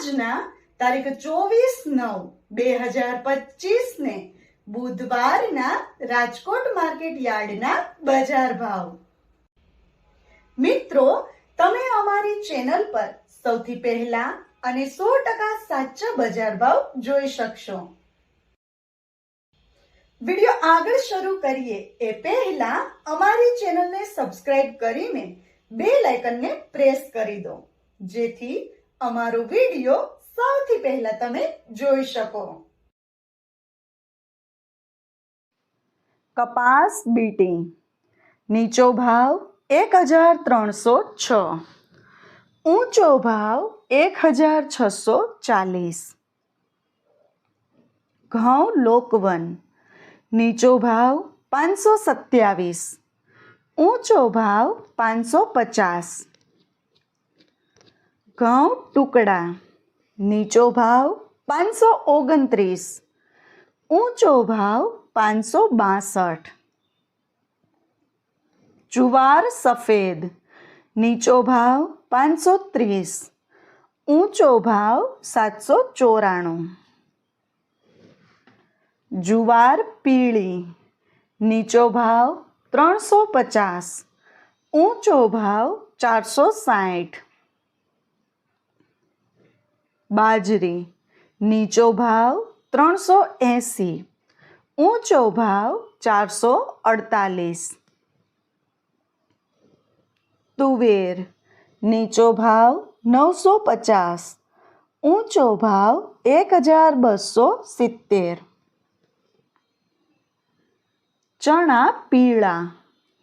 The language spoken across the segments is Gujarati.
આજના તારીખ ચોવીસ નવ, બે હજાર પચીસ ને બુધવારના રાજકોટ માર્કેટ યાર્ડના બજાર ભાવ. મિત્રો, તમે અમારી ચેનલ પર સૌથી પહેલા અને સો ટકા સાચા બજાર ભાવ જોઈ શકશો. વિડિયો આગળ શરૂ કરીએ એ પહેલા અમારી ચેનલને સબસ્ક્રાઇબ કરીને બે લાઇકનને પ્રેસ કરી દો. જેથી અમારો વીડિયો સૌથી પહેલા તમે જોઈ શકો. કપાસ બીટી. નીચો ભાવ એક હજાર ત્રણસો છ. ઊંચો ભાવ એક હજાર છસો ચાલીસ. ઘઉં લોકવન. નીચો ભાવ પાંચસો સત્યાવીસ. ઊંચો ભાવ પાંચસો પચાસ. ઘઉં ટુકડા? નીચો ભાવ પાંચસો ઓગણત્રીસ. ઊંચો ભાવ પાંચસો બાસઠ. જુવાર સફેદ. નીચો ભાવ પાંચસો ત્રીસ. ઊંચો ભાવ સાતસો ચોરાણું. જુવાર પીળી. નીચો ભાવ ત્રણસો પચાસ. ઊંચો ભાવ ચારસો સાઠ. બાજરી, નીચો ભાવ ત્રણસો એંસી, ઊંચો ભાવ ચારસો અડતાલીસ. તુવેર, નીચો ભાવ નવસો પચાસ, ઊંચો ભાવ એક હજાર બસો સિત્તેર. ચણા પીળા,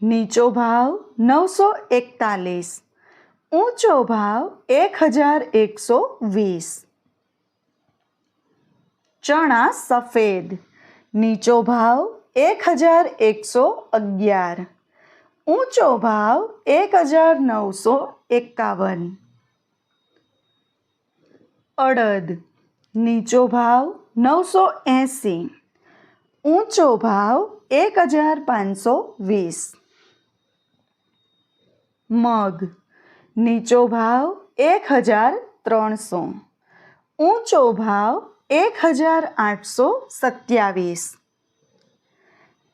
નીચો ભાવ નવસો એકતાલીસ ઊંચો ભાવ એક હજાર એકસો વીસ. ચણા સફેદ. નીચો ભાવ એક હજાર એકસો અગિયાર. ઊંચો ભાવ એક હજાર નવસો એકાવન. અડદ. નીચો ભાવ નવસો એંસી. ઊંચો ભાવ એક હજાર પાંચસો વીસ. મગ. નીચો ભાવ એક હજાર ત્રણસો. ઊંચો ભાવ એક હજાર આઠસો સત્યાવીસ.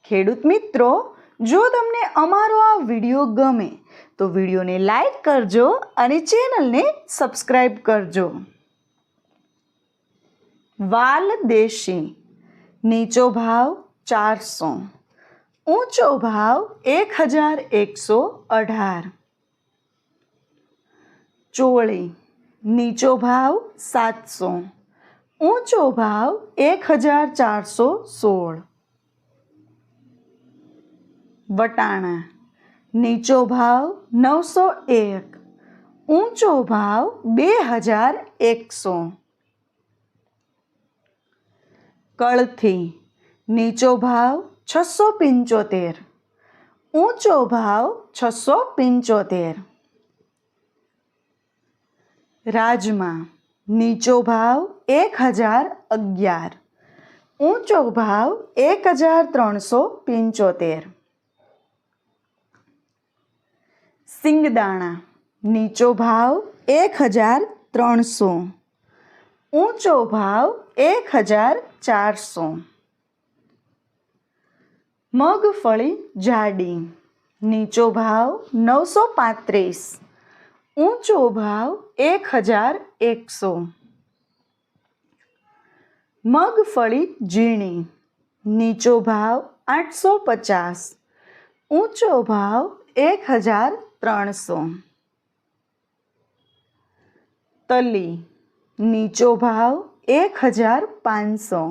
ખેડૂત મિત્રો, જો તમને અમારો આ વીડિયો ગમે, તો વિડીયોને લાઈક કરજો અને ચેનલને સબસ્ક્રાઈબ કરજો. વાલ દેશી, નીચો ભાવ ચારસો. ઊંચો ભાવ એક હજાર એકસો અઢાર. ચોળી, નીચો ભાવ સાતસો, ઊંચો ભાવ એક હજાર ચારસો સોળ. વટાણા, નીચો ભાવ નવસો એક, ઊંચો ભાવ બે હજાર એકસો. કળથી, નીચો ભાવ છસો પંચોતેર, ઊંચો ભાવ છસો પંચોતેર. રાજમા નીચો ભાવ એક હજાર અગિયાર. ઊંચો ભાવ એક હજાર ત્રણસો પંચોતેર. સિંગદાણા નીચો ભાવ એક હજાર ત્રણસો. ઊંચો ભાવ એક હજાર ચારસો. મગફળી જાડી નીચો ભાવ નવસો પાંત્રીસ. ઊંચો ભાવ એક હજાર એકસો મગફળી ઝીણી, નીચો ભાવ આઠસો પચાસ, ઊંચો ભાવ એક હજાર ત્રણસો. તલી, નીચો ભાવ એક હજાર પાંચસો,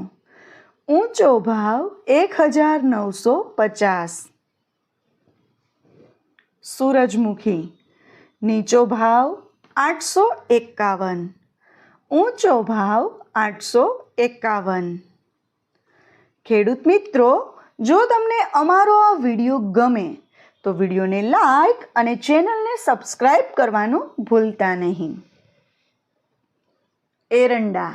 ઊંચો ભાવ એક હજાર નવસો પચાસ. સૂરજમુખી નીચો ભાવ આઠસો એકાવન, ઊંચો ભાવ આઠસો એકાવન. ખેડૂત મિત્રો, જો તમને અમારો આ વીડિયો ગમે, તો વિડીયોને લાઈક અને ચેનલને સબસ્ક્રાઈબ કરવાનું ભૂલતા નહીં. એરંડા,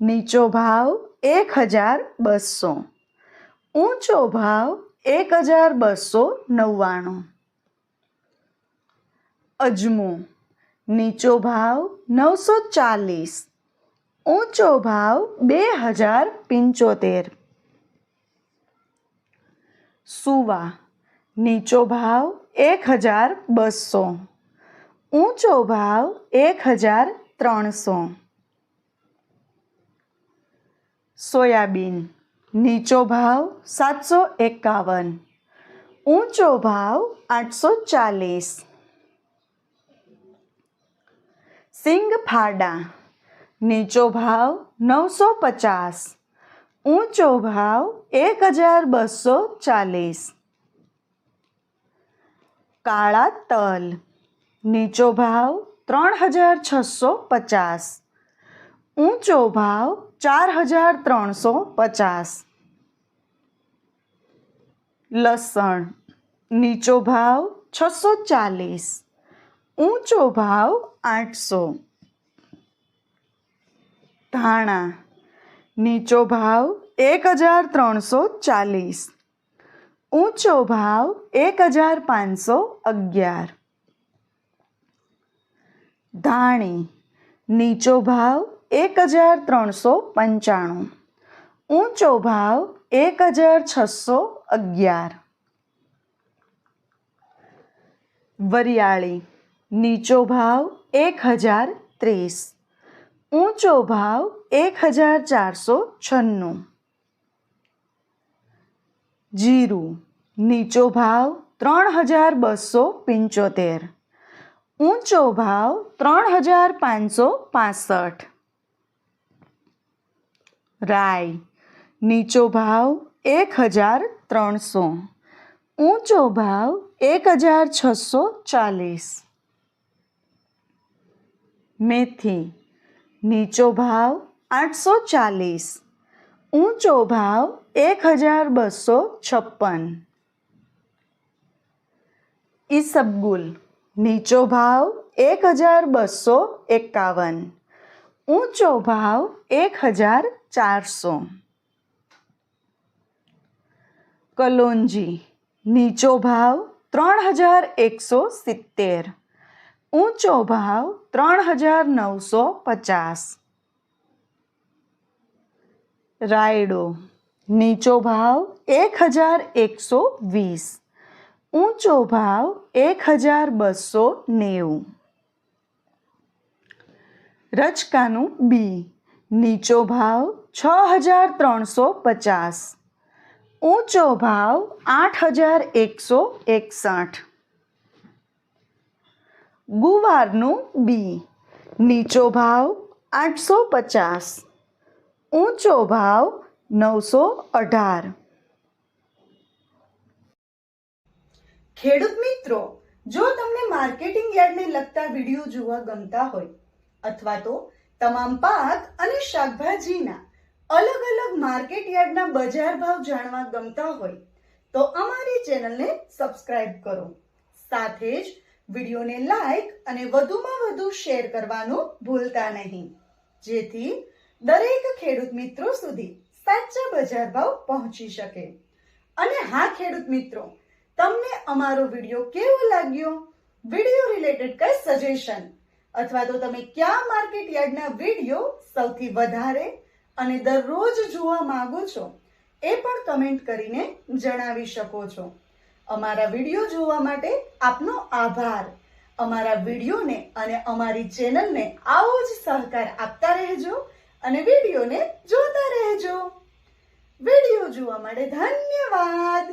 નીચો ભાવ એક હજાર બસો, ઊંચો ભાવ એક હજાર બસો નવ્વાણું. અજમો. નીચો ભાવ નવસો ચાલીસ. ઊંચો ભાવ બે હજાર પંચોતેર. સુવા. નીચો ભાવ એક હજાર બસો. ઊંચો ભાવ એક હજાર ત્રણસો. સોયાબીન. નીચો ભાવ સાતસો એકાવન. ઊંચો ભાવ આઠસો ચાલીસ. સિંગ ફાડા નીચો ભાવ નવસો પચાસ, ઊંચો ભાવ એક હજાર બસો ચાલીસ. કાળા તલ, નીચો ભાવ ત્રણ હજાર છસો પચાસ, ઊંચો ભાવ ચાર હજાર ત્રણસો પચાસ. લસણ, નીચો ભાવ છસો ચાલીસ. ઊંચો ભાવ આઠસો. ધાણા, નીચો ભાવ એક હજાર ત્રણસો ચાલીસ. ઊંચો ભાવ એક હજાર પાંચસો અગિયાર. ધાણી, નીચો ભાવ એક હજાર ત્રણસો પંચાણું. ઊંચો ભાવ એક હજાર છસો અગિયાર. વરિયાળી નીચો ભાવ એક હજાર ત્રીસ. ઊંચો ભાવ એક હજાર ચારસો છન્નું. જીરું, નીચો ભાવ ત્રણ હજાર બસો પંચોતેર. ઊંચો ભાવ ત્રણ હજાર પાંચસો પાસઠ. રાય નીચો ભાવ એક હજાર ત્રણસો. ઊંચો ભાવ એક હજાર છસો ચાલીસ. મેથી, નીચો ભાવ આઠસો ચાલીસ, ઊંચો ભાવ એક હજાર બસો છપ્પન. ઈસબગુલ, નીચો ભાવ એક હજાર બસો એકાવન, ઊંચો ભાવ એક હજાર ચારસો. કલોંજી, નીચો ભાવ ત્રણ હજાર એકસો સિત્તેર. ઊંચો ભાવ ત્રણ હજાર નવસો પચાસ. રાયડો, નીચો ભાવ એક હજાર એકસો વીસ. ઊંચો ભાવ એક હજાર બસો નેવું. રચકાનું બી, નીચો ભાવ છ હજાર ત્રણસો પચાસ. ઊંચો ભાવ આઠ હજાર એકસો એકસઠ. ગુવારનું બી. નીચો ભાવ આઠસો પચાસ. ઊંચો ભાવ નવસો અઢાર. ખેડૂત મિત્રો, જો તમને માર્કેટિંગ યાર્ડને લગતા વીડિયો જોવા ગમતા હોય, અથવા તો તમામ પાક અને શાકભાજીના અલગ અલગ માર્કેટ યાર્ડના બજાર ભાવ જાણવા ગમતા હોય, તો અમારી ચેનલને સબસ્ક્રાઇબ કરો. સાથે જ વિડીયોને લાઈક અને વધુમાં વધુ શેર કરવાનું ભૂલતા નહીં. જેથી દરેક ખેડૂત મિત્રો સુધી સાચા બજાર ભાવ પહોંચી શકે. અને હા, ખેડૂત મિત્રો, તમને અમારો વીડિયો કેવો લાગ્યો? વીડિયો રિલેટેડ કઈ સજેશન અથવા તો તમે કયા માર્કેટ યાર્ડના વીડિયો સૌથી વધારે અને દરરોજ જોવા માંગો છો? એ પણ કમેન્ટ કરીને જણાવી શકો છો. અમારા વીડિયો જોવા માટે આપનો આભાર. અમારા વિડીયોને અને અમારી ચેનલને આવો જ સહકાર આપતા રહેજો અને વિડીયોને જોતા રહેજો. વીડિયો જોવા માટે ધન્યવાદ.